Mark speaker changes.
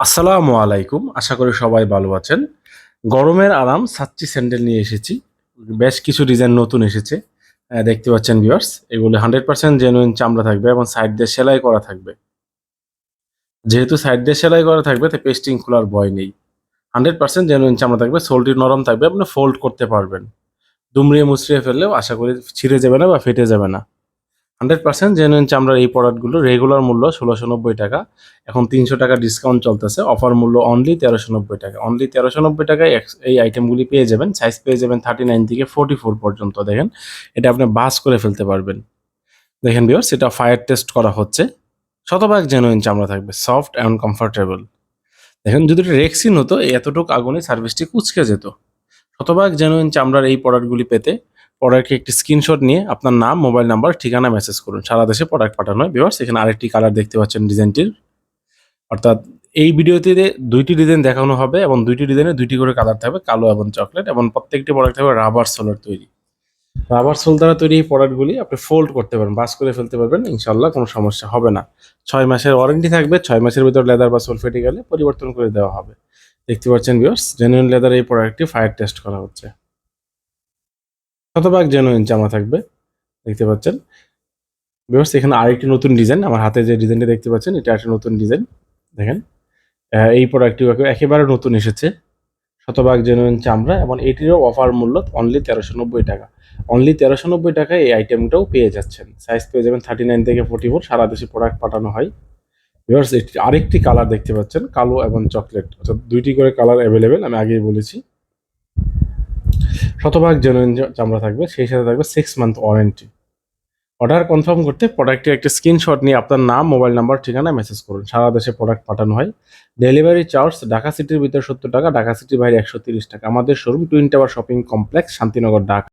Speaker 1: আসসালামু আলাইকুম। আশা করি সবাই ভালো আছেন। গরমের আরাম সাচ্চি স্যান্ডেল নিয়ে এসেছি। বেশ কিছু ডিজাইন নতুন এসেছে। দেখতে পাচ্ছেন ভিউয়ার্স এগুলো হান্ড্রেড পার্সেন্ট জেনুইন চামড়া থাকবে এবং সাইড দিয়ে সেলাই করা থাকবে। যেহেতু সাইড দিয়ে সেলাই করা থাকবে, তাই পেস্টিং খোলার ভয় নেই। হান্ড্রেড পার্সেন্ট জেনুইন চামড়া থাকবে সোলটি নরম থাকবে, আপনি ফোল্ড করতে পারবেন। দুমড়িয়ে মুচড়িয়ে ফেললেও আশা করি ছিঁড়ে যাবে না বা ফেটে যাবে না। হান্ড্রেড পার্সেন্ট জেনুইন চামড়ার এই প্রোডাক্টগুলো রেগুলার মূল্য ষোলোশো নব্বই টাকা। এখন তিনশো টাকা ডিসকাউন্ট চলতেছে। অফার মূল্য অনলি তেরোশো নব্বই টাকা। অনলি তেরোশো নব্বই টাকায় এই আইটেমগুলি পেয়ে যাবেন। সাইজ পেয়ে যাবেন থার্টি নাইন থেকে ফোর্টি ফোর পর্যন্ত, দেখেন। এটা আপনি বাস করে ফেলতে পারবেন। দেখেন বিয়ার সেটা ফায়ার টেস্ট করা হচ্ছে। শতভাগ জেনুইন চামড়া থাকবে। সফট অ্যান্ড কমফোর্টেবল দেখেন, যদি এটা রেক্সিন হতো এতটুকু আগুনে সার্ভিসটি কুচকে যেত। শতভাগ জেনুইন চামড়ার এই প্রোডাক্টগুলি পেতে প্রোডাক্টের একটি স্ক্রিনশট নিয়ে আপনার নাম মোবাইল নাম্বার ঠিকানা মেসেজ করুন। সারা দেশে প্রোডাক্ট পাঠানো হয় বিভার্স এখানে আরেকটি কালার দেখতে পাচ্ছেন ডিজাইনটির অর্থাৎ এই ভিডিওতে দুইটি ডিজাইন দেখানো হবে এবং দুইটি ডিজাইনে দুইটি করে কালার থাকবে, কালো এবং চকলেট এবং প্রত্যেকটি প্রোডাক্ট থাকবে রাবার সোলার তৈরি। রাবার সোল দ্বারা তৈরি এই প্রোডাক্টগুলি আপনি ফোল্ড করতে পারবেন বাস করে ফেলতে পারবেন ইনশাল্লাহ কোনো সমস্যা হবে না। ছয় মাসের ওয়ারেন্টি থাকবে, ছয় মাসের ভিতর লেদার বা সোল ফেটে গেলে পরিবর্তন করে দেওয়া হবে। দেখতে পাচ্ছেন ভিউয়ার্স জেনুইন লেদার এই প্রোডাক্টটি ফায়ার টেস্ট করা হচ্ছে। শতভাগ জেনুইন জামা থাকবে, দেখতে পাচ্ছেন। ভিউয়ার্স এখানে আরেকটি নতুন ডিজাইন আমার হাতে যে ডিজাইনটা দেখতে পাচ্ছেন, এটা একটা নতুন ডিজাইন দেখেন। এই প্রোডাক্টটি একেবারে নতুন এসেছে, শতভাগ জেনুইন চামড়া, এবং এটিরও অফার মূল্য অনলি তেরোশো নব্বই টাকা। অনলি তেরোশো নব্বই টাকায় এই আইটেমটাও পেয়ে যাচ্ছেন। সাইজ পেয়ে যাবেন থার্টি নাইন থেকে ফোর্টি ফোর সারা দেশে প্রোডাক্ট পাঠানো হয়। ভিউয়ার্স এটি আরেকটি কালার দেখতে পাচ্ছেন, কালো এবং চকলেট অর্থাৎ দুইটি করে কালার অ্যাভেলেবেল আমি আগেই বলেছি। শতভাগ জেনুইন চামড়া থাকবে, সেই সাথে থাকবে six month warranty order confirm করতে প্রোডাক্টের একটা স্ক্রিনশট নিয়ে আপনার নাম মোবাইল নাম্বার ঠিকানা মেসেজ করুন। সারা দেশে প্রোডাক্ট পাঠানো হয়। ডেলিভারি চার্জ ঢাকা সিটির ভিতরে সত্তর টাকা, ঢাকা সিটির বাইরে একশো তিরিশ টাকা। আমাদের showroom twin tower shopping complex Shantinagar, Dhaka.